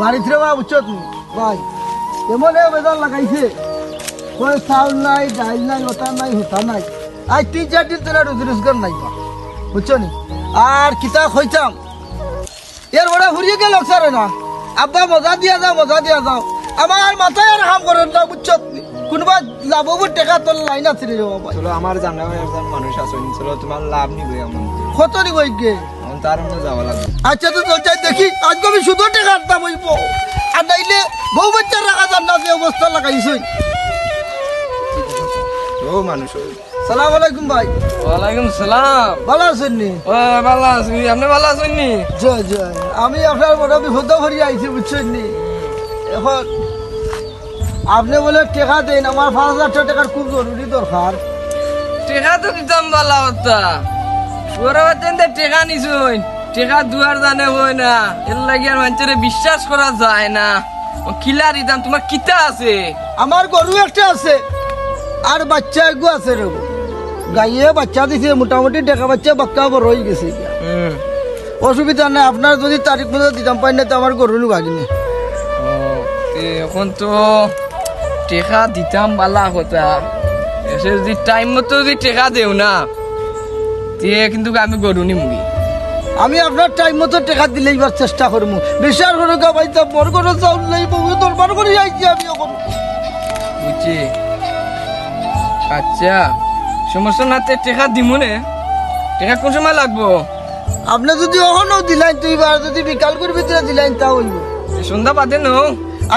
বাড়িতে বা তুমি ভাই এমন বেজার লাগাইছে? কই চাউল নাই ডাইল নাই ওটা নাই হোতা নাই? আজ তিন চার দিন তোরা রোজ রোজগার নাই বা বুঝছ নি? আর কিতা হইতাম এর বড় ফুরিয়ে গেল স্যার না। আব্বা মজা দিয়া যাও মজা দিয়া যাও। আমার মাথায় আর হাম করেন না বুঝছ? কোনোবা লাভবো টেকা তোর লাইন আছে রে বাবা চলো আমার জানা মানুষ আছেন চলো তোমার লাভ নিবে কত নি কই গে? তার মধ্যে যাওয়া লাগবে। আচ্ছা তো চল যাই দেখি। আজকে আমি শুধু টেকা আনতাম হইব। আর নাইলে বউ বাচ্চার রাখা যান না যে অবস্থা লাগাইছই ও মানুষ সালাম আলাইকুম ভাই। ওয়ালাইকুম সালাম। ভালো আছেন নি? ও ভালো আছি। আপনি ভালো আছেন নি? জয় জয়। আমি আপনার বড় বিপদ ভরি আইছি বুঝছেন নি? এখন আপনি বলে টেকা দেন আমার পাঁচ হাজার টাকার খুব জরুরি দরকার। টেকা তো দিতাম ভালো কথা ওরা বাচ্চান টেকা নিছুন। টেকা দুয়ার জানে হই না। এর লাগি আর মানুষের বিশ্বাস করা যায় না। ও কিলা দিতাম তোমার কিতা আছে? আমার গরু একটা আছে। আর বাচ্চা এগু আছে রে গাইয়ে বাচ্চা দিছে মোটামুটি টাকা বাচ্চা বাক্কা বড় হয়ে গেছে অসুবিধা নাই আপনার যদি তারিখ মতো দিতাম পাই না তো আমার গরু ও, এখন তো টেকা দিতাম বালা কথা। এসে যদি টাইম মতো যদি টেকা দেও না তে কিন্তু আমি গরু নিমুগি আমি আপনার টাইম মতো টাকা দিলে এবার চেষ্টা করব বিশ্বাস করে গাবাইতাম বড় করে চাউল নেই বহু দরবার করে যাইছি আমি এখন বুঝছি। আচ্ছা সমস্যা না তে টেকা দিমু নে। টেকা কোন সময় লাগবো? আপনি যদি এখনও দিলেন তো এবার যদি বিকাল করে ভিতরে দিলেন তা হইব। সন্ধ্যা বাদে নো।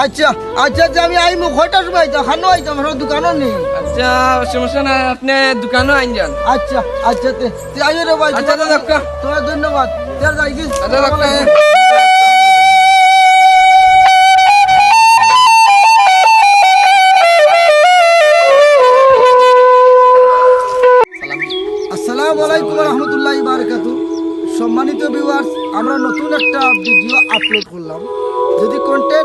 আচ্ছা আচ্ছা যে আমি আইমু কয়টার সময় আইতাম খানো আইতাম আমার দোকানও নেই। আচ্ছা সমস্যা নাই আপনি দোকানও আইন যান। আচ্ছা আচ্ছা তে তে আইও রে ভাই আচ্ছা, দাদা, তোমার ধন্যবাদ। তে যাই কি? আচ্ছা ডাক্তার আসসালামু আলাইকুম রহমতুল্লাহ বারকাতু সম্মানিত ভিউয়ার্স আমরা নতুন একটা ভিডিও আপলোড করলাম। যদি কন্টেন্ট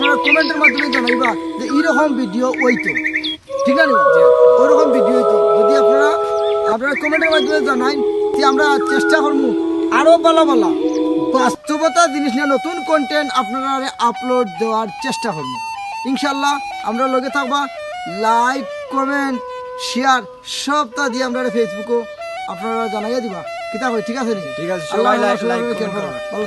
আপনারা কমেন্টের মাধ্যমে জানাইবা যে এইরকম ভিডিও ওইতো ঠিক আছে? ওইরকম ভিডিও হইতো। যদি আপনারা আপনারা কমেন্টের মাধ্যমে জানাই যে আমরা চেষ্টা করব আরও ভালো ভালো বাস্তবতা জিনিস নিয়ে নতুন কন্টেন্ট আপনারা আপলোড দেওয়ার চেষ্টা করব ইনশাল্লাহ আমরা লগে থাকবা। লাইক কমেন্ট শেয়ার সবটা দিয়ে আমরা ফেসবুকও আপনারা জানাইয়া দিবা। কিতা হয় ঠিক আছে ঠিক আছে, সবাই। ভালো